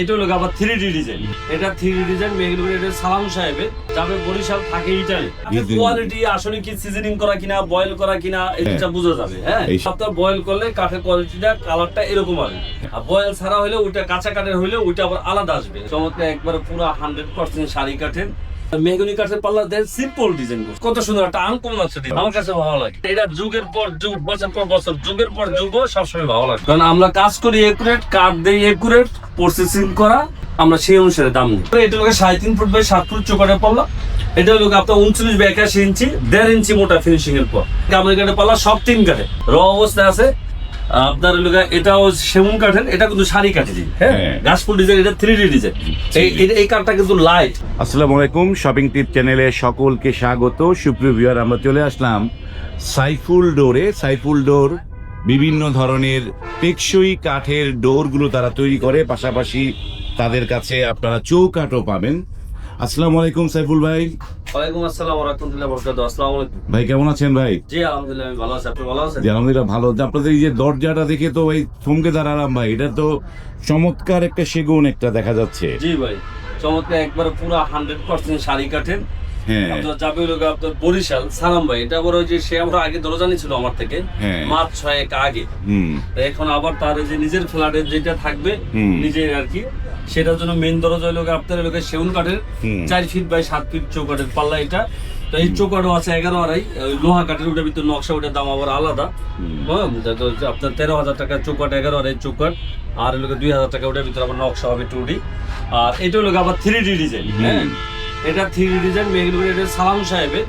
এটা হলো আবার থ্রি ডি ডিজাইন এটা থ্রি ডি ডিজাইন মেঘলুর এটা সালাম সাহেবের। যাবে বরিশাল থাকে ইটালি কোয়ালিটি আসলে কি সিজনিং করা কিনা বয়েল করা কিনা এটা বোঝা যাবে হ্যাঁ? আপনার বয়েল করলে কাঠের কোয়ালিটিটা কালারটা এরকম আসবে আর বয়েল ছাড়া হলে ওইটা কাঁচা কাঠের হলে ওইটা আবার আলাদা আসবে। চমৎকার একবার পুরো হান্ড্রেড পার্সেন্ট শাড়ি কাঠের। মেহগনি কাঠের পাল্লা দেয় সিম্পল ডিজাইন কত সুন্দর একটা আনকমন আছে আমার কাছে ভালো লাগে। এটা যুগের পর যুগ বছর পর বছর যুগের পর যুগ সবসময় ভালো লাগে। কারণ আমরা কাজ করি একুরেট কাঠ দেই একুরেট প্রসেসিং করা আমরা সেই অনুসারে দাম নিই। এটা লোকে সাড়ে তিন ফুট বাই সাত ফুট চোকাটে পাল্লা। এটা হলো আপনার উনচল্লিশ বাই একাশি ইঞ্চি দেড় ইঞ্চি মোটা ফিনিশিং এর পর। আমাদের কাঠে পাল্লা সব তিন কাঠে র অবস্থায় আছে আপনার লোক এটাও সেগুন কাঠের এটা কিন্তু শাড়ি কাঠেরই হ্যাঁ। হ্যাঁ। গাছফুল ডিজাইন এটা থ্রি ডি ডিজাইন এই এই- এই কাঠটা কিন্তু লাইট আসসালামু আলাইকুম শপিং টিপ চ্যানেলে সকলকে স্বাগত। সুপ্রিয় ভিউয়ার আমরা চলে আসলাম সাইফুল ডোরে। সাইফুল ডোর বিভিন্ন ধরনের টেকসই কাঠের ডোরগুলো তারা তৈরি করে। পাশাপাশি তাদের কাছে আপনারা চৌকাঠও পাবেন। আসসালামু আলাইকুম সাইফুল ভাই। ওয়ালাইকুম আসসালাম ওয়া রাহমাতুল্লাহি ওয়া বারাকাতুহু। আসসালামু আলাইকুম। ভাই কেমন আছেন ভাই? জি আলহামদুলিল্লাহ আমি ভালো আছি। আপনি ভালো আছেন? জি, আলহামদুলিল্লাহ ভালো। আপনাদের এই যে দরজাটা দেখে তো ভাই থমকে দাঁড়ালাম ভাই এটা তো চমৎকার একটা সেগুন একটা দেখা যাচ্ছে। জি ভাই চমৎকার। একবার পুরো হান্ড্রেড পার্সেন্ট শাড়ি কাঠের। আপনার যাবে হলো আপনার বরিশাল। সালাম ভাই এটা ওই যে সে আমরা আগে দরজানি ছিল আমার থেকে হ্যাঁ। মাস ছয়েক আগে। এখন আবার তার যে নিজের ফ্ল্যাটের যেটা থাকবে নিজের আর কি সেটার জন্য মেন দরজা হলো আপনার লোকের সেগুন কাঠের চার ফিট বাই সাত ফিট চৌকাঠের পাল্লা এটা। তো এই চৌকাঠও আছে এগারো আড়াই লোহা কাঠের ওটার ভিতর নকশা ওটার দাম আবার আলাদা। হ্যাঁ, আপনার তেরো হাজার টাকা চৌকাঠ এগারো আড়াই চৌকাঠ আর হলো দুই হাজার টাকা ওটার ভিতরে আবার নকশা হবে টু ডি। আর এটা হলো আবার থ্রি ডি ডিজাইন হ্যাঁ। এটা থ্রি ডিজাইন মেঘগুলো এটা সালাম সাহেবের।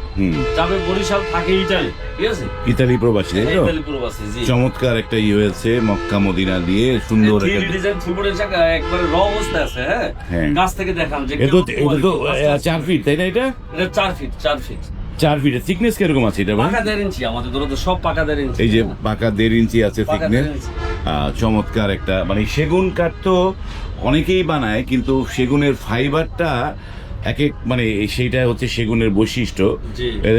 যাবে বরিশাল থাকে ইটালি ঠিক আছে? ইতালি প্রবাসী তাই তো? ইতালি প্রবাসী জি। চমৎকার একটা ইয়ে হয়েছে মক্কা মদিনা দিয়ে সুন্দর থ্রি ডিজাইন চাকা একবারে র অবস্থায় আছে হ্যাঁ? হ্যাঁ। গাছ থেকে দেখান যে এটা তো চার ফিট তাই না এটা? এটা চার ফিট চার ফিট চার ফিটের থিকনেস কীরকম আছে এটা পাকা দেড় ইঞ্চি আমাদের ধরো তো সব পাকা দেড় ইঞ্চি। এই যে পাকা দেড় ইঞ্চি আছে থিকনেস চমৎকার একটা মানে সেগুন কাঠ তো অনেকেই বানায় কিন্তু সেগুনের ফাইবারটা এক এক মানে সেইটা হচ্ছে সেগুনের বৈশিষ্ট্য।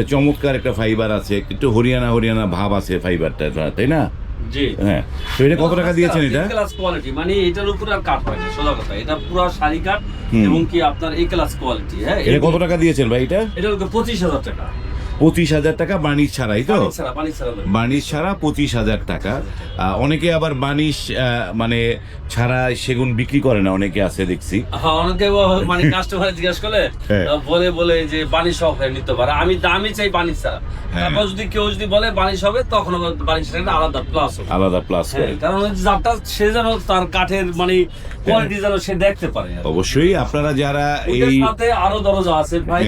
চমৎকার একটা ফাইবার আছে। একটু হরিয়ানা হরিয়ানা ভাব আছে ফাইবারটা তাই না? হ্যাঁ। তো এটা কত টাকা দিয়েছেন এটা? ক্লাস কোয়ালিটি মানে এটার উপর আর হয় না সোজা কথা। এটা পুরো শাড়ি হুম। এবং কি আপনার এই ক্লাস কোয়ালিটি হ্যাঁ? এটা কত টাকা দিয়েছেন ভাই এটা? এটা হলো পঁচিশ হাজার টাকা। পঁচিশ হাজার টাকা বার্নিশ ছাড়াই তো? পানি ছাড়া বার্নিশ পঁচিশ হাজার টাকা। অনেকে আবার বার্নিশ মানে ছাড়া সেগুন বিক্রি করে না অনেকে আছে দেখছি। অনেকে মানে কাস্টমার জিজ্ঞাসা করলে হ্যাঁ। বলে বলে যে বানিশ হবে নিতে পারে। আমি দামি চাই বানিশ ছাড়া। হ্যাঁ। তারপর যদি কেউ যদি বলে বানিশ হবে তখন বানিশ একটা আলাদা প্লাস আলাদা প্লাস হ্যাঁ, কারণ যারটা সে যেন তার কাঠের মানে কোয়ালিটি যেন সে দেখতে পারে অবশ্যই আপনারা যারা এই সাথে আরও দরজা আছে ভাই।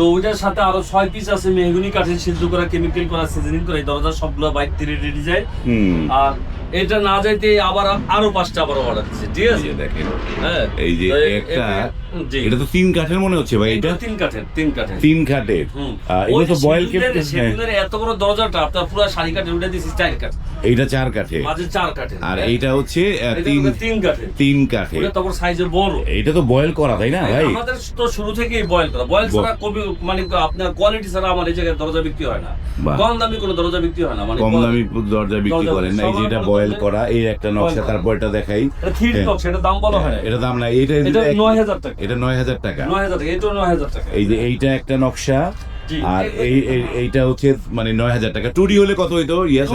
তো ওইটার সাথে আরও ছয় পিস আছে মেহগুনি কাঠের সিদ্ধ করা কেমিক্যাল করা সিজনিং করা এই দরজা সবগুলো বাইক থেকে রেডি যায়। হুম। আর এটা না যাইতে আবার আরও পাঁচটা আবার অর্ডার দিচ্ছে ঠিক আছে? দেখেন হ্যাঁ। এই যে একটা এটা তো তিন কাঠের মনে হচ্ছে ভাই এটা এটা? তিন কাঠের তিন কাঠের। তিন কাঠের। এগুলো তো বয়েল কেটে সেগুনের এত বড় দরজাটা আপনার পুরো শাড়ি কাঠে উঠে দিয়েছি চার কাঠ। এইটা চার কাঠে? মাঝে চার কাঠে আর এইটা হচ্ছে তিন তিন কাঠে তিন কাঠে ওটা তারপর সাইজে বড়। এইটা তো বয়েল করা তাই না ভাই? আমাদের তো শুরু থেকেই বয়েল করা। বয়েল ছাড়া কবি মানে আপনার কোয়ালিটি ছাড়া আমার এই জায়গায় দরজা বিক্রি হয় না। কম দামি কোনো দরজা বিক্রি হয় না মানে কম দামি দরজা বিক্রি করেন না এই যে এটা বয়েল করা এই একটা নকশা তারপর এটা দেখাই থ্রি হ্যাঁ। টক সেটা দাম বলা হয় এটা দাম না এটা নয় হাজার টাকা। এটা নয় হাজার টাকা। নয় হাজার টাকা এটাও নয় হাজার টাকা। এই যে এইটা একটা নকশা আর এই এই- এইটা হচ্ছে মানে নয় হাজার টাকা। টুডি হলে কত হইতো? ইয়াস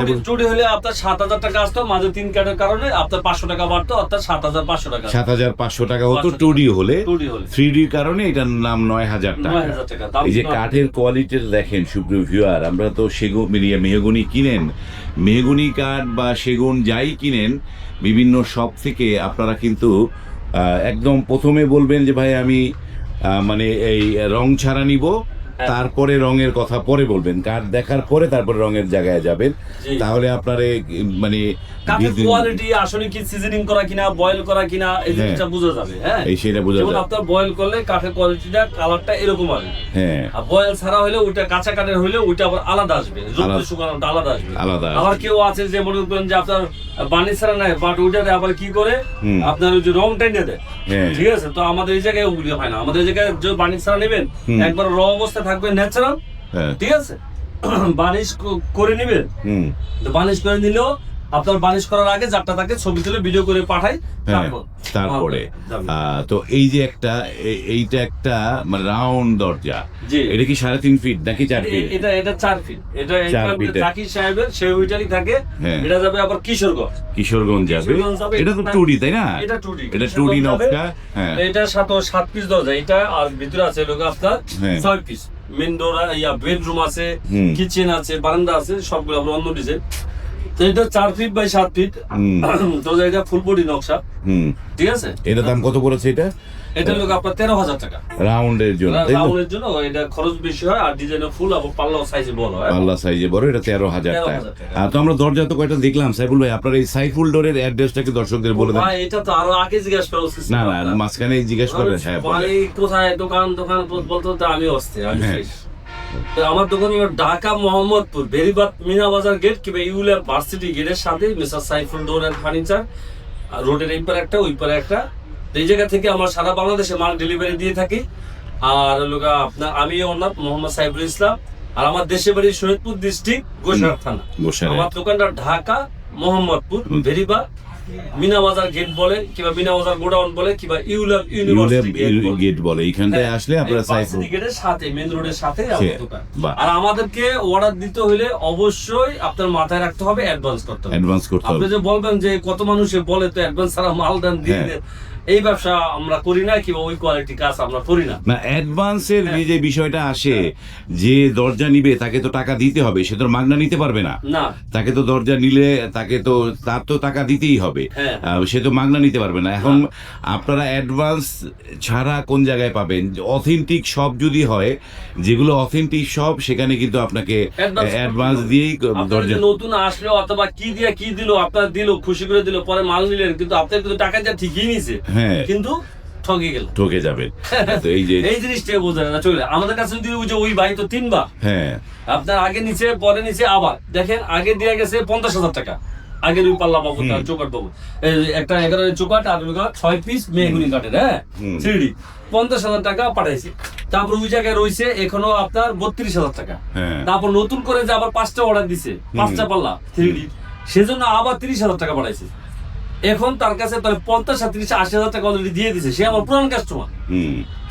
হলে আপনার সাত হাজার টাকা আসতো মাঝে তিন কাঠের কারণে আপনার পাঁচশো টাকা বাড়তো অর্থাৎ সাত হাজার পাঁচশো টাকা। সাত হাজার পাঁচশো টাকা হতো 500 টুডি হলে। থ্রি ডির কারণে এটার নাম নয় হাজার টাকা। এই যে কাঠের কোয়ালিটি দেখেন সুপ্রিয় ভিউয়ার আমরা তো সেগুন মিলিয়ে মেহগুনি কিনেন। মেহগুনি কাঠ বা সেগুন যাই কিনেন বিভিন্ন শপ থেকে আপনারা কিন্তু একদম প্রথমে বলবেন যে ভাই আমি মানে এই রং ছাড়া নিব হ্যাঁ। তারপরে রঙের কথা পরে বলবেন কাঠ দেখার পরে তারপরে রঙের জায়গায় যাবেন তাহলে আপনার মানে কোয়ালিটি আসলে কি সিজনিং করা কিনা বয়েল করা কিনা এই হ্যাঁ। জিনিসটা বোঝা যাবে হ্যাঁ এই সেটা বোঝা যায় আপনার বয়েল করলে কাঠের কোয়ালিটিটা কালারটা এরকম আসবে হ্যাঁ আর বয়েল ছাড়া হলে ওইটা কাঁচা কাঠের হলে ওইটা আবার আলাদা আসবে। যুক্ত শুকানোটা আলাদা আসবে আলাদা। আবার কেউ আছে যে মনে করেন যে আপনার বানি ছাড়া নাই বাট ওইটাতে আবার কি করে? আপনার ওই যে রং টেনে দেয়। হ্যাঁ। ঠিক আছে? তো আমাদের এই জায়গায় ওগুলি হয় না। আমাদের এই জায়গায় যে বানিশ ছাড়া নেবেন একবার র অবস্থায় থাকবে ন্যাচারাল ঠিক আছে? বানিশ করে নেবেন। হুম। তো বানিশ করে নিলেও আপনার বানিশ করার আগে যারটা তাকে ছবি তুলে ভিডিও করে পাঠাই হ্যাঁ, তারপরে তো এই যে একটা এইটা একটা মানে রাউন্ড দরজা। জি। এটা কি সাড়ে তিন ফিট নাকি চার ফিট এটা এটা চার ফিট এটা জাকির সাহেবের সে ওইটারই থাকে। হ্যাঁ। এটা যাবে আবার কিশোরগঞ্জ। কিশোরগঞ্জ যাবে। এটা তো টুডি তাই না? এটা টুডি এটা টুডি নকশা হ্যাঁ। এটা সাত সাত পিস দরজা। এটা আর ভিতরে আছে লোক আপনার। ছয় পিস মেন ডোর ইয়া বেডরুম আছে কিচেন আছে বারান্দা আছে সবগুলো আপনার অন্য ডিজাইন তো এটা চার ফিট বাই সাত ফিট হুম। তো এটা ফুল বডি নকশা। ঠিক আছে? এটা দাম কত পড়েছে এটা? এটা লোক আপনার তেরো হাজার টাকা। রাউন্ডের জন্য তাই তো? রাউন্ডের জন্য এটা খরচ বেশি হয় আর ডিজাইনের ফুল এবং পাল্লাও সাইজে বড় হয়। পাল্লা সাইজে বড় এটা তেরো হাজার টাকা। আর তো আমরা দরজা তো কয়টা দেখলাম সাইফুল ভাই আপনার এই সাইফুল ডোরের অ্যাড্রেসটাকে দর্শকদের বলে দেন। এটা তো আরও আগে জিজ্ঞাসা করা উচিত না না মাঝখানে জিজ্ঞেস করবেন হ্যাঁ। ভাই, কোথায় দোকান দোকান বল- বলতে আমি অস্থির আমি হ্যাঁ। আমার দোকান ঢাকা মোহাম্মদপুর বেরিবাদ মিনা বাজার গেট কিংবা ইউলিয়া ভার্সিটি গেটের সাথে mister Saiful door and furniture রোডের এই পারে একটা ওই পারে একটা। এই জায়গা থেকে আমরা সারা বাংলাদেশে মাল ডেলিভারি দিয়ে থাকি। আর লোক আপনার আমি ওনার মোহাম্মদ সাইফুল ইসলাম আর আমার দেশে বাড়ি শহীদপুর ডিস্ট্রিক্ট গোসার থানা। আমার দোকানটা ঢাকা মোহাম্মদপুর বেরিবা মিনা বাজার গেট বলে কিংবা মিনা বাজার গোডাউন বলে কিংবা ইউলিয়া ইউনিভার্সিটি গেট বলে। এইখানটায় আসলে আপনারা সাইফুল। গেটের সাথে মেন রোডের সাথে দোকান। আর আমাদেরকে অর্ডার দিতে হলে অবশ্যই আপনার মাথায় রাখতে হবে অ্যাডভান্স করতে হবে। অ্যাডভান্স করতে আপনি যে বলবেন যে কত মানুষে বলে তো অ্যাডভান্স ছাড়া মাল দেন দিয়ে হ্যাঁ। দেন। এই ব্যবসা আমরা করি না কিংবা ওই কোয়ালিটি কাজ আমরা করি না। না অ্যাডভান্সের হ্যাঁ। যে বিষয়টা আসে যে দরজা নিবে তাকে তো টাকা দিতে হবে। সে তো মাগনা নিতে পারবে না। না। তাকে তো দরজা নিলে তাকে তো তার তো টাকা দিতেই হবে। হ্যাঁ। আহ, সে তো মাগনা নিতে পারবে না। এখন আপনারা অ্যাডভান্স ছাড়া কোন জায়গায় পাবেন? অথেন্টিক সব যদি হয় যেগুলো অথেন্টিক সব সেখানে কিন্তু আপনাকে অ্যাডভান্স দিয়েই দরজা নতুন আসলো অথবা কি দিয়ে কি দিল আপনার দিল খুশি করে দিল পরে মাল নিলেন কিন্তু আপনার কিন্তু টাকা যা ঠিকই নিছে হ্যাঁ। কিন্তু ঠকে গেল। ঠকে যাবেন। তো এই যে এই জিনিসটা বোঝা না চলে আমাদের কাছে যদি ওই যে ওই ভাই তো তিনবার হ্যাঁ। আপনার আগে নিচে পরে নিচে আবার। দেখেন আগে দিয়ে গেছে পঞ্চাশ হাজার টাকা। আগে দুই পাল্লা বাবু তার চোকাট এই একটা এগারো চোকাট আর ছয় পিস মেহগুনি কাঠের হ্যাঁ। থ্রি পঞ্চাশ হাজার টাকা পাঠাইছে। তারপর ওই জায়গায় রয়েছে এখনও আপনার বত্রিশ হাজার টাকা। হ্যাঁ। তারপর নতুন করে যে আবার পাঁচটা অর্ডার দিছে পাঁচটা পাল্লা থ্রি সেজন্য আবার তিরিশ হাজার টাকা পাঠাইছে এখন তার কাছে তাহলে পঞ্চাশ আর তিরিশ আশি হাজার টাকা অলরেডি দিয়ে দিছে। সে আমার পুরান কাস্টমার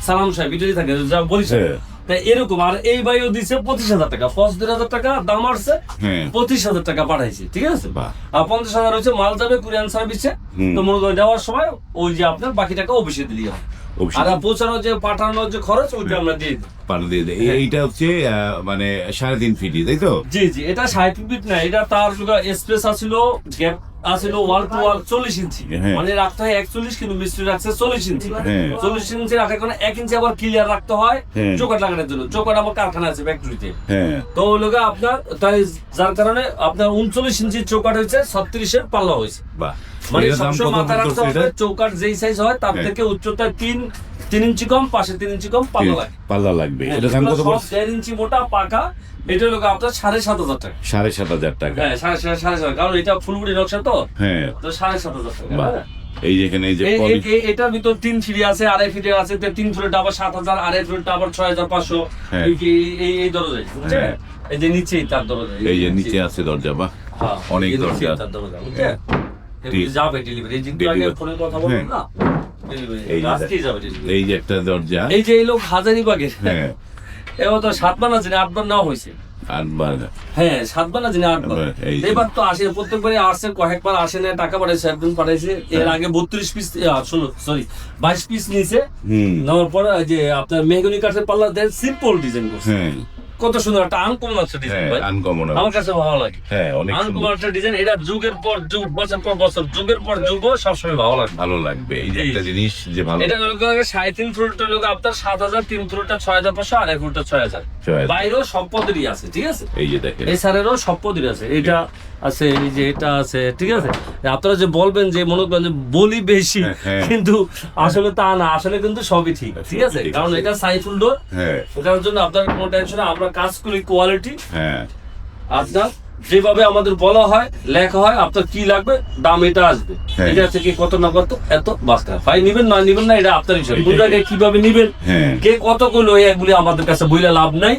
সালাম সাহেব ইটালি থাকে? যা বলিস। হ্যাঁ। তাই এরকম। আর এই বাইও দিছে পঁচিশ হাজার টাকা। পঁচিশ হাজার টাকা দাম আসছে হ্যাঁ। পঁচিশ হাজার টাকা পাঠাইছে ঠিক আছে? আর পঞ্চাশ হাজার হচ্ছে মাল যাবে কুরিয়ান সার্ভিসে। তো মনে করেন দেওয়ার সময় ওই যে আপনার বাকি টাকা অফিসে দিলি হবে। অবশ্যই। আর পৌঁছানোর যে পাঠানোর যে খরচ ওইটা আমরা দিয়ে দিই। পাঠিয়ে দিয়ে দেয়। এইটা হচ্ছে মানে সাড়ে তিন ফিটি তাই তো? জি জি এটা ষাট ফিট না এটা তার স্পেস আছিল গ্যাপ ওয়াল টু ওয়াল চল্লিশ ইঞ্চি হ্যাঁ। মানে রাখতে হয় একচল্লিশ কিন্তু মিস্ত্রি রাখছে চল্লিশ ইঞ্চি হ্যাঁ। চল্লিশ ইঞ্চি রাখার কারণে এক ইঞ্চি আবার ক্লিয়ার রাখতে হয় হ্যাঁ। চৌকাট লাগানোর জন্য। চৌকাট আমার কারখানা আছে ফ্যাক্টরিতে হ্যাঁ। তো লোকে আপনার তাই যার কারণে আপনার উনচল্লিশ ইঞ্চি চৌকাট হয়েছে ছত্রিশের পাল্লা হয়েছে। বাহ। মানে সবসময় মাথায় রাখতে হবে চৌকাট যেই সাইজ হয় তার হ্যাঁ। থেকে উচ্চতায় তিন তিন ইঞ্চি কম পাশে তিন ইঞ্চি কম পাল্লা লাগে। পাল্লা লাগবে। হ্যাঁ, এটা দাম কত পড়ছে? দেড় ইঞ্চি মোটা পাকা। এটা লোক আপনার সাড়ে সাত হাজার টাকা। সাড়ে সাত হাজার টাকা। হ্যাঁ সাড়ে সাড়ে সাড়ে সাত। কারণ এটা ফুলবুড়ি নকশা তো। হ্যাঁ। তো সাড়ে সাত হাজার টাকা হ্যাঁ। এই যেখানে এই যে এই- এই- এটার ভিতর তিন সিঁড়ি আছে আড়াই ফিটে আছে তিন ফিটের আবার সাত হাজার আড়াই ফিটের আবার ছয় হাজার পাঁচশো। হ্যাঁ। এই- এই- দরজায়? হ্যাঁ। এই যে নিচেই তার দরজা এই যে নিচে আছে দরজা হ্যাঁ, অনেক দরজা। যাবে ডেলিভারি এই যে আগে ফোনে কথা বললাম হ্যাঁ। না। এই যে একটা দরজা। এই যে এই লোক হাজারিবাগের হ্যাঁ। এবার তো সাতবার না আটবার নেওয়া হয়েছে। হ্যাঁ সাতবার আটবার এবার তো আসে প্রত্যেকবারই আসছে কয়েকবার আসে না টাকা পাঠাইছে একদিন পাঠাইছে। এর। আগে বত্রিশ পিস শোনো সরি বাইশ পিস নিয়েছে। হুম। নেওয়ার পরে যে আপনার মেহগনি কাঠের পাল্লা দেন সিম্পল ডিজাইন করছে। কত সুন্দর একটা আনকমন একটা ডিজাইন ভাই। আনকমন আমার কাছে ভালো লাগে। হ্যাঁ অনেক আনকমন একটা ডিজাইন এটা যুগের পর যুগ বছর পর বছর যুগের পর যুগ সবসময় ভালো লাগে ভালো লাগবে। এই যে। একটা জিনিস যে ভালো এটা লোক সাড়ে তিন ফ্লোরটা লোক আপনার সাত হাজার তিন ফ্লোরটা ছয় হাজার পাঁচশো আর এক ফ্লোরটা ছয় হাজার। বাইরেও সব পদেরই আছে ঠিক আছে? এই যে দেখেন। এই সব পদের আছে। এটা আছে এই যে এটা আছে ঠিক আছে? আপনারা যে বলবেন যে মনে করেন বলি বেশি হ্যাঁ, হ্যাঁ। কিন্তু আসলে তা না। আসলে কিন্তু সবই ঠিক ঠিক আছে? কারণ এটা সাইফুল ডোর। হ্যাঁ। ওটার জন্য আপনার কোনো টেনশন আমরা কাজ করি কোয়ালিটি হ্যাঁ। আপনার যেভাবে আমাদের বলা হয় লেখা হয় আপনার কি লাগবে দাম এটা আসবে। হ্যাঁ। এটা থেকে কত না কত এত বাস্তা ভাই নিবেন না নিবেন না এটা আপনার হিসাবে বুঝলাকে কীভাবে নিবেন? হ্যাঁ। কে কত করল এগুলি আমাদের কাছে বইলে লাভ নাই।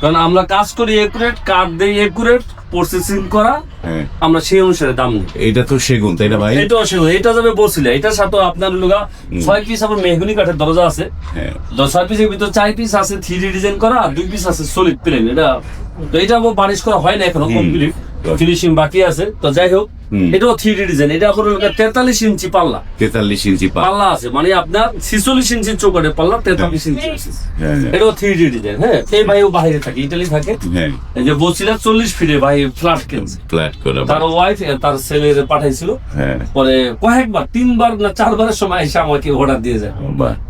কারণ আমরা কাজ করি একুরেট কাঠ দেই একুরেট প্রসেসিং করা হ্যাঁ। আমরা সেই অনুসারে দাম নিই এটা তো সেগুন তাই না ভাই? এটা সেগুন এটা যাবে বসিলে এটার সাথে আপনার লোকা ছয় পিস আপনার মেহগুনি কাঠের দরজা আছে। হ্যাঁ। ছয় পিসের ভিতর চার পিস আছে থ্রি ডিজাইন করা আর দুই পিস আছে সলিড প্লেন এটা তো এটা বানিশ করা হয় না এখনও কমপ্লিট. ফিনিশিং বাকি আছে। তো যাই হোক। এটাও থ্রি ডিজাইন এটা আপনার তেতাল্লিশ ইঞ্চি পাল্লা। তেতাল্লিশ ইঞ্চি পাল্লা। আছে মানে আপনার ছিচল্লিশ ইঞ্চি চৌকাঠের পাল্লা তেতাল্লিশ ইঞ্চি আছে। হ্যাঁ হ্যাঁ, এটাও থ্রি ডিজাইন হ্যাঁ। এই ভাইও বাইরে থাকে ইটালি থাকে। হ্যাঁ। এই যে বলছিলাম চল্লিশ ফিটে ভাই ফ্ল্যাট কিনছে। ফ্ল্যাট করে তার ওয়াইফ তার ছেলের পাঠাইছিল। হ্যাঁ। পরে কয়েকবার তিনবার না চারবারের সময় এসে আমাকে অর্ডার দিয়ে যায়।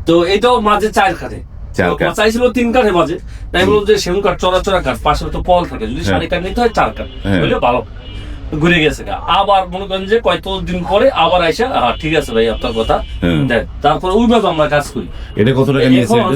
তো এটাও মাঝে চার। তো চাইছিল তিন কাঠে মাঝে তাই বললাম যে সেগুন কাঠ চড়া চড়া কাঠ পাশে তো পল থাকে। যদি সারি সাড়ে কাঠ নিতে হয় চার কাঠ। হ্যাঁ। বুঝলে ভালো। ঘুরে গেছে আবার মনে করেন যে কয়েক দিন পরে আবার আইসা হ্যাঁ ঠিক আছে ভাই আপনার কথা। হ্যাঁ। দেখ তারপরে ওইভাবে আমরা কাজ করি। এটা কত টাকা নিয়েছে? এখন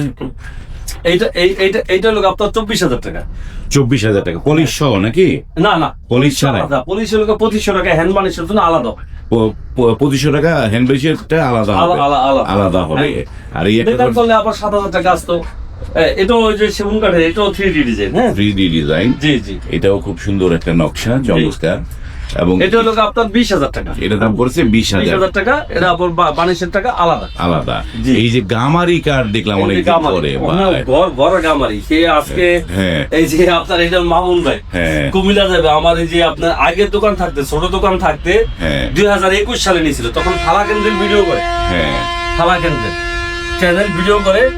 এইটা এইটা এইটা লোক আপনার চব্বিশ হাজার টাকা। চব্বিশ হাজার টাকা। পলিশ সহ নাকি? না না পলিশ ছাড়াই? আলাদা। লোক পঁচিশশো টাকা হ্যান্ড বানিশের জন্য আলাদা প- প- পঁচিশশো টাকা হ্যান্ড ব্রেসেরটা আলাদা হবে। আলা- আলা- আলাদা। আলাদা হবে। আর এই একটা করলে আবার সাত হাজার টাকা আসতো। এটাও ওই যে সেগুন কাঠের এটাও থ্রি ডি ডিজাইন হ্যাঁ? থ্রি ডি ডিজাইন জি জি। এটাও খুব সুন্দর একটা নকশা চমৎকার। এবং এটা হলো আপনার বিশ হাজার টাকা। এটা দাম পড়েছে বিশ হাজার। টাকা এটা বা- বানিশের টাকা আলাদা। আলাদা। এই যে গামারি কার্ড দেখলাম অনেক পরে বড় গামারি। সে আজকে হ্যাঁ। এই যে আপনার এটা মামুন ভাই। হ্যাঁ। কুমিল্লা যাবে। আমার এই যে আপনার আগের দোকান থাকতে ছোট দোকান থাকতে হ্যাঁ। দুই হাজার একুশ সালে নিয়েছিল। তখন থালা কেন্দ্রের ভিডিও করে। হ্যাঁ। ফালা কেন্দ্রের চ্যানেল ভিডিও করে।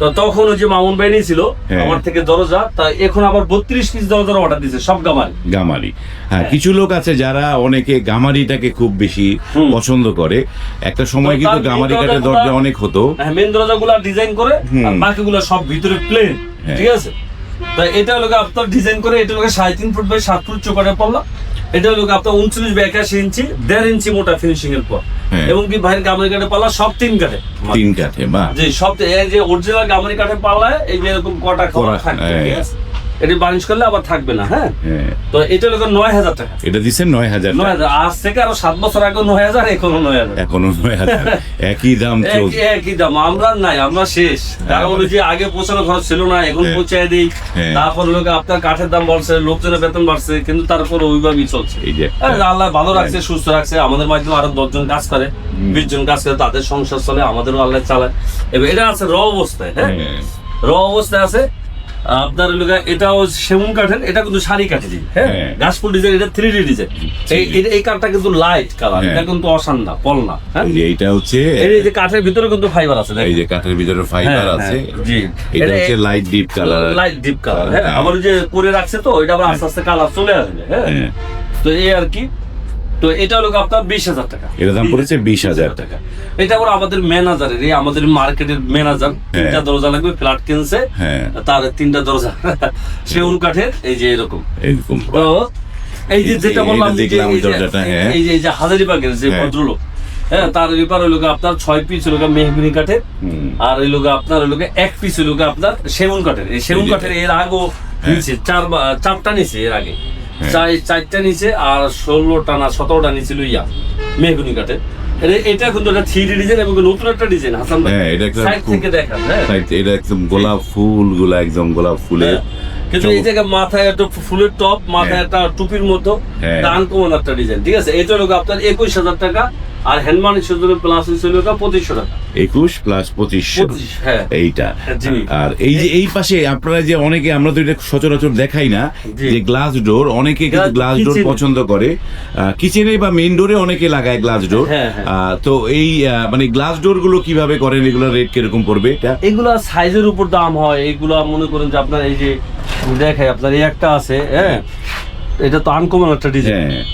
তো তখন ওই যে মামুন ভাই নিয়েছিল হ্যাঁ। আমার থেকে দরজা তা এখন আবার বত্রিশ পিস দরজার অর্ডার দিয়েছে সব গামারি গামারি হ্যাঁ কিছু লোক আছে যারা অনেকে গামারিটাকে খুব বেশি। পছন্দ করে একটা সময় কিন্তু গামারি কাঠের দরজা অনেক হতো হ্যাঁ মেন দরজা গুলা ডিজাইন করে। আর বাকিগুলো সব ভিতরে প্লেন হ্যাঁ। ঠিক আছে তা এটা গিয়ে আপনার ডিজাইন করে এটা হলো সাড়ে তিন ফুট বাই সাত ফুট চোকারে পড়লা এটা হলো আপনার উনচল্লিশ বা একাশি ইঞ্চি দেড় ইঞ্চি মোটা ফিনিশিং এর পর হ্যাঁ। এবং কি ভাইয়ের গামারি কাঠে পাল্লা সব তিন কাঠে তিন কাঠে বা যে সব যে অরিজিনাল গামারি কাঠে পাল্লায় এই যে এরকম কটা খাওয়া থাকে হ্যাঁ। ঠিক আছে এটি করলে আবার থাকবে না হ্যাঁ? হ্যাঁ। তো এটা হলো নয় হাজার টাকা। এটা দিচ্ছেন নয় হাজার নয় টাকা। হাজার। আজ থেকে আরও সাত বছর আগে নয় হাজার এখনও নয় হাজার। এখনও নয় হাজার। একই দাম চলছে। একই- দাম। আমরা নাই আমরা শেষ। কারণ ওই যে আগে পৌঁছানো খরচ ছিল না এখন হ্যাঁ। পৌঁছায় দিই। হ্যাঁ। তারপর লোক আপনার কাঠের দাম বাড়ছে লোকজনের বেতন বাড়ছে কিন্তু তারপর ওইভাবেই চলছে। এই যে আরে আল্লাহ ভালো রাখছে সুস্থ রাখছে। আমাদের মাধ্যমে আরও দশজন কাজ করে বিশ জন কাজ করে তাদের সংসার চলে আমাদেরও আল্লাহ চালায়। এবার এটা আছে র অবস্থায় হ্যাঁ? হ্যাঁ। র অবস্থায় আছে আপনার লোক এটাও সেগুন কাঠের এটা কিন্তু শাড়ি কাঠে দিই হ্যাঁ? হ্যাঁ। গাছফুল ডিজাইন এটা থ্রি ডি ডিজাইন এই কাঠটা কিন্তু লাইট কালার হ্যাঁ। এটা কিন্তু অসান না পল না হ্যাঁ এইটা হচ্ছে এই যে কাঠের ভিতরে কিন্তু ফাইবার আছে। এই যে কাঠের ভিতরে ফাইবার হ্যাঁ, আছে। জি। এটা হচ্ছে light deep colour light deep colour হ্যাঁ? আমার যে করে রাখছে তো এটা আবার আস্তে আস্তে কালার চলে আসবে হ্যাঁ? হ্যাঁ। তো এই আর কি। তো এটা হলো আপনার বিশ হাজার টাকা। এর দাম পড়েছে বিশ হাজার টাকা। এটা আবার আমাদের ম্যানেজারের এই আমাদের মার্কেটের ম্যানেজার তিনটা দরজা লাগবে ফ্ল্যাট কিনছে হ্যাঁ। তার তিনটা দরজা। কাঠের এই যে এরকম। এরকম তো এই যে যেটা বললাম এই যে- হ্যাঁ। এই যে এই যে হাজারিবাগের যে হ্যাঁ। ভদ্রলোক হ্যাঁ তার ব্যাপার হলো আপনার ছয় পিস হলো মেহগুনি কাঠের আর ওই লোক আপনার ওই লোক এক পিস লোক আপনার সেগুন কাঠের। এই সেগুন কাঠের এর আগেও নিচে চার চারটা নিচে এর আগে। চারটা নিচে আর ষোলোটা না সতেরোটা নিচে লইয়া মেহগুনি কাঠের। এটা- এটা কিন্তু একটা থ্রি ডিজাইন এবং নতুন একটা ডিজাইন হাসান ভাই। হ্যাঁ, এটা থেকে দেখান হ্যাঁ। এটা একদম গোলাপ ফুলগুলা একদম গোলাপ ফুলের হ্যাঁ। কিন্তু এই জায়গায় মাথায় একটা ফুলের টপ মাথায় হ্যাঁ। একটা টুপির মতো দান কমন একটা ডিজাইন ঠিক আছে? এটা হলো আপনার একুশ হাজার টাকা আর হ্যান্ডমান হিসেবে প্লাস পঁচিশশো টাকা। একুশ প্লাস পঁচিশশো হ্যাঁ। এইটা। আর এই যে এই পাশে আপনারা যে অনেকে আমরা তো এটা সচরাচর দেখাই না যে গ্লাস ডোর অনেকে কিন্তু গ্লাস ডোর পছন্দ করে। কিচেনে বা মেইন ডোরে অনেকে লাগায় গ্লাস ডোর হ্যাঁ, হ্যাঁ। তো এই মানে গ্লাস ডোরগুলো কীভাবে করেন? এগুলো রেট কীরকম পড়বে এটা? এগুলা সাইজের উপর দাম হয়। এগুলা মনে করেন যে আপনার এই যে দেখাই আপনার এই একটা আছে হ্যাঁ? এটা তো আনকমন একটা ডিজাইন হ্যাঁ।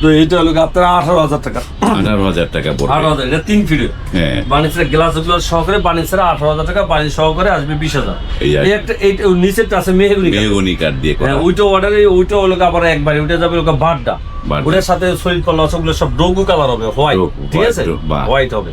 তো এটা হলো আপনার আঠারো হাজার টাকা। আঠারো হাজার টাকা আঠারো হাজার এটা তিন ফিরে হ্যাঁ। গ্লাস গ্লাসগুলো সহকারে বানিসের আঠারো হাজার টাকা বানিশ সহকারে আসবে বিশ হাজার। এই একটা এই নিচেরটা আছে মেহগুনি মেহগুনি কাঠ দিয়ে হ্যাঁ ওইটা অর্ডারে ওইটা হলো আবার একবারে ওইটা যাবে লোক বাড্ডা। ওটার সাথে সলিড পাল্লা আছে ওগুলো সব কালার হবে হোয়াইট ঠিক আছে? হোয়াইট হবে।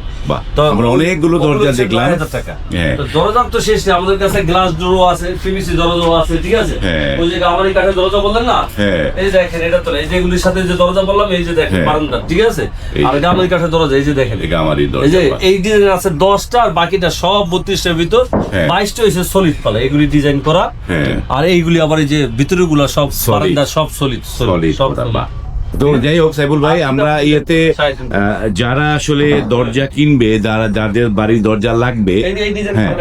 তো আমরা অনেকগুলো দরজা দেখলাম। 9,000 হ্যাঁ। তো দরজার তো শেষ নেই আমাদের কাছে গ্লাস ডোরও আছে পিভিসি দরজাও আছে ঠিক আছে? হ্যাঁ। ওই যে আমারই কাঠের দরজা বললেন না? হ্যাঁ। এই দেখেন এটা তো এই যে এগুলির সাথে যে দরজা বললাম এই যে দেখেন। বারান্দা ঠিক আছে? আর কাঠের দরজা এই যে দেখেন। এই যে এই ডিজাইন আছে দশটা আর বাকিটা সব বত্রিশটার ভিতর। বাইশটা হয়েছে সলিড পালা এগুলি ডিজাইন করা। আর এইগুলি আবার এই যে ভিতরে গুলা সব. বারান্দা সব সলিড সলিড সব তো যাই হোক সাইবুল ভাই আমরা ইয়েতে যারা আসলে দরজা কিনবে যারা যাদের বাড়ির দরজা লাগবে হ্যাঁ।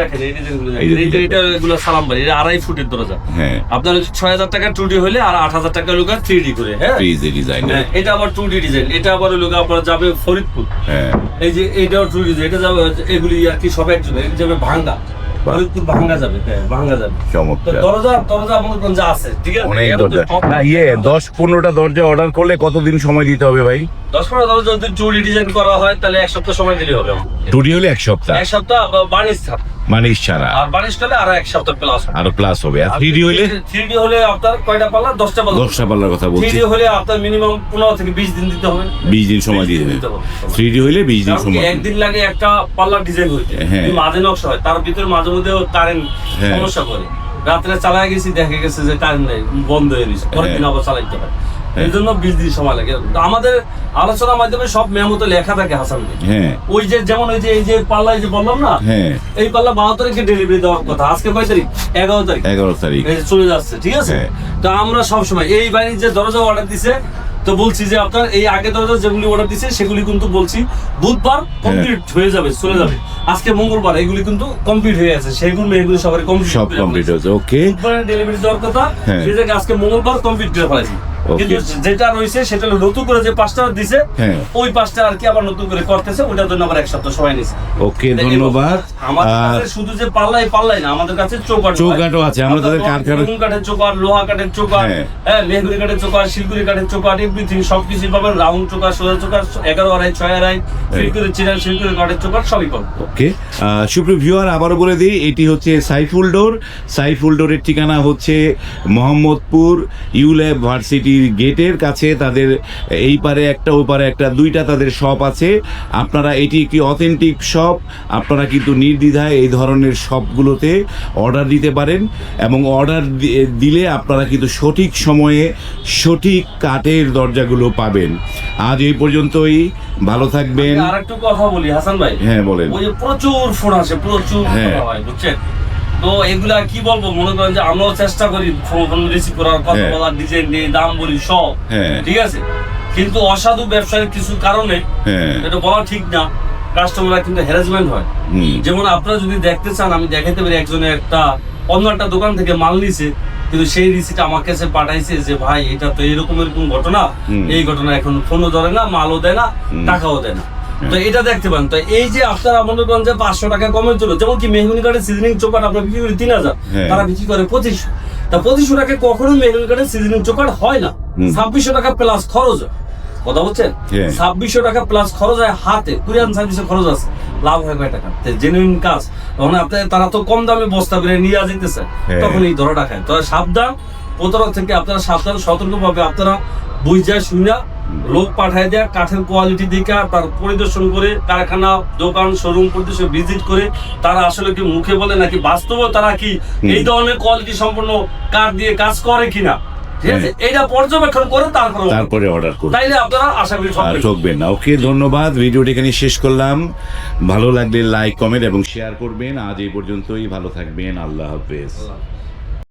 সালাম বাড়ি আড়াই ফুটের দরজা। হ্যাঁ। আপনার ছয় হাজার টাকা টু ডি হলে আর আট হাজার টাকা লোক থ্রি ডি করে হ্যাঁ? ডিজাইন হ্যাঁ, এটা আবার টু ডি ডিজাইন এটা আবার লোক আপনার যাবে ফরিদপুর। হ্যাঁ। এই যে এইটাও টু ডিজাইন এটা যাবে এগুলি আর কি সব একজন যাবে ভাঙ্গা। ভাঙ্গা যাবে হ্যাঁ যাবে। চমৎকার। দরজা দরজা আছে ঠিক আছে? অনেক দরজা। না ইয়ে দশ পনেরোটা দরজা অর্ডার করলে কতদিন সময় দিতে হবে ভাই? দশ পনেরো দরজা যদি চুরি ডিজাইন করা হয় তাহলে এক সপ্তাহ সময় দিলে হবে। টুডি হলে এক সপ্তাহ। এক সপ্তাহ বানিশ থাক মানিস ছাড়া। আর বানিশ করলে আর এক সপ্তাহ প্লাস আরও প্লাস হবে। আর থ্রি হলে থ্রি ডি হলে আপনার কয়টা পাল্লা? দশটা পাল্লা। দশটা পাল্লার কথা থ্রি বলছি ডি হলে আপনার মিনিমাম পনেরো থেকে বিশ দিন দিতে হবে। বিশ দিন সময় দিয়ে দেবে। থ্রি ডি হলে বিশ দিন সময়। একদিন লাগে একটা পাল্লা ডিজাইন হইতে। মাঝে নকশা হয় তার ভিতরে মাঝে মধ্যে কারেন্ট হ্যাঁ। সমস্যা করে। রাত্রে চালায় গেছি দেখা গেছে যে কারেন্ট নেই বন্ধ হয়ে গেছে। পরের দিন হ্যাঁ। আবার চালাইতে হ্যাঁ। এই জন্য বিশ দিন সময় লাগে। তো আমাদের আলোচনার মাধ্যমে সব মেমোতে লেখা থাকে হাসান হ্যাঁ। ওই যে যেমন ওই যে এই যে পাল্লা যে বললাম না হ্যাঁ। এই পাল্লা বারো তারিখে ডেলিভারি দেওয়ার কথা। আজকে কয় তারিখ? এগারো তারিখ। এগারো তারিখ। চলে যাচ্ছে ঠিক আছে? হ্যাঁ। তো আমরা সব সময় এই বাড়ির যে দরজা অর্ডার দিছে তো বলছি যে আপনার এই আগে দরজা যেগুলি অর্ডার দিছে সেগুলি কিন্তু বলছি বুধবার কমপ্লিট হয়ে যাবে চলে যাবে। আজকে মঙ্গলবার এগুলি কিন্তু কমপ্লিট হয়ে আছে সেগুলো এগুলি সবারই কমপ্লিট সব কমপ্লিট হচ্ছে ওকে বুধবারে ডেলিভারি দেওয়ার কথা হ্যাঁ। সেই জায়গায় আজকে মঙ্গলবার কমপ্লিট করে ফেলাইছি Okay. কিন্তু যেটা রয়েছে সেটা হলো নতুন করে যে পাঁচটা দিছে হ্যাঁ। ওই পাঁচটা আর কি আবার নতুন করে করতেছে ওটার জন্য আবার এক সপ্তাহ সময় নিছে। ওকে ধন্যবাদ। আমাদের কাছে শুধু যে পাল্লাই পাল্লাই না আমাদের কাছে চৌকাট চৌকাঠও আছে, আমরা তাদের কারখানা- বেগুন কাঠের চৌকাট লোহা কাঠের চৌকাট হ্যাঁ। হ্যাঁ মেহগুড়ি কাঠের চৌকাট শিলগুড়ি কাঠের চৌকাট এভরিথিং সবকিছু পাবেন। রাউন্ড চৌকাট সোজা চৌকাট এগারো আড়াই ছয় আড়াই শিলকুড়ি চিরান শিলকুড়ি কাঠের চৌকাট সবই পাবেন। ওকে সুপ্রিয় ভিউয়ার আবারও বলে দিই এটি হচ্ছে সাইফুল ডোর। সাইফুল ডোরের ঠিকানা হচ্ছে মোহাম্মদপুর ইউল্যাব গেটের কাছে তাদের এই পারে একটা ওই পারে একটা দুইটা তাদের শপ আছে। আপনারা এটি একটি অথেন্টিক শপ আপনারা কিন্তু নির্দ্বিধায় এই ধরনের শপগুলোতে অর্ডার দিতে পারেন এবং অর্ডার দিলে আপনারা কিন্তু সঠিক সময়ে সঠিক কাঠের দরজাগুলো পাবেন। আজ এই পর্যন্তই। ভালো থাকবেন। আর একটু কথা বলি হাসান ভাই। হ্যাঁ বলেন। ওই যে প্রচুর ফোন আসে প্রচুর হ্যাঁ। বুঝছেন? তো এগুলা কি বলব? মনে করেন যে আমরাও চেষ্টা করি ফোন রিসিভ করার কথা হ্যাঁ। বলার ডিজাইন নিয়ে দাম বলি সব। হ্যাঁ। ঠিক আছে? কিন্তু অসাধু ব্যবসায়ের কিছু কারণে হ্যাঁ। এটা বলা ঠিক না। কাস্টমাররা কিন্তু হ্যারাসমেন্ট হয়। যেমন আপনারা যদি দেখতে চান আমি দেখাতে পারি একজনের একটা অন্য একটা দোকান থেকে মাল নিছে কিন্তু সেই রিসিট আমার কাছে পাঠাইছে যে ভাই এটা তো এরকম এরকম ঘটনা। এই ঘটনা এখন ফোনও ধরে না মালও দেয় না টাকাও দেয় না। তো এটা দেখতে পান। তো এই যে আপনারা করেন যে পাঁচশো টাকা কমের জন্য যেমন কি মেহগুনি কার্ডের সিজনিং আপনার বিক্রি করে তিন হাজার হ্যাঁ। তারা বিক্রি করে পঁচিশশো। তা পঁচিশশো টাকা কখনো মেহগুনি কার্ডের সিজনিং হয় না। ছাব্বিশশো টাকা প্লাস খরচ হয়। কথা বলছেন? হ্যাঁ। ছাব্বিশশো টাকা প্লাস খরচ হয় হাতে। কুরিয়ান সার্ভিসে খরচ আছে। লাভ হয় কয় টাকা? জেনুইন কাজ। তখন তারা তো কম দামে বস্তা করে নিয়ে যেতেছে। হ্যাঁ। তখন এই ধরা রাখায় তবে সাবধান প্রতারক থেকে আপনারা সাবধান সতর্কভাবে আপনারা বুঝা শুনা লোক পাঠায় দেয়া কাঠের কোয়ালিটি দেখা তার পরিদর্শন করে কারখানা দোকান শোরুম পরিদর্শন ভিজিট করে তারা আসলে কি মুখে বলে নাকি বাস্তবে তারা কি এই ধরনের কোয়ালিটি সম্পন্ন কাঠ দিয়ে কাজ করে কিনা? এটা পর্যবেক্ষণ করে তারপরে তারপরে অর্ডার করুন তাইলে আপনারা আশা করি না। ঠকবেন না। ওকে ধন্যবাদ। ভিডিওটি এখানে শেষ করলাম। ভালো লাগলে লাইক কমেন্ট এবং শেয়ার করবেন। আজ এই পর্যন্তই। ভালো থাকবেন। আল্লাহ হাফেজ।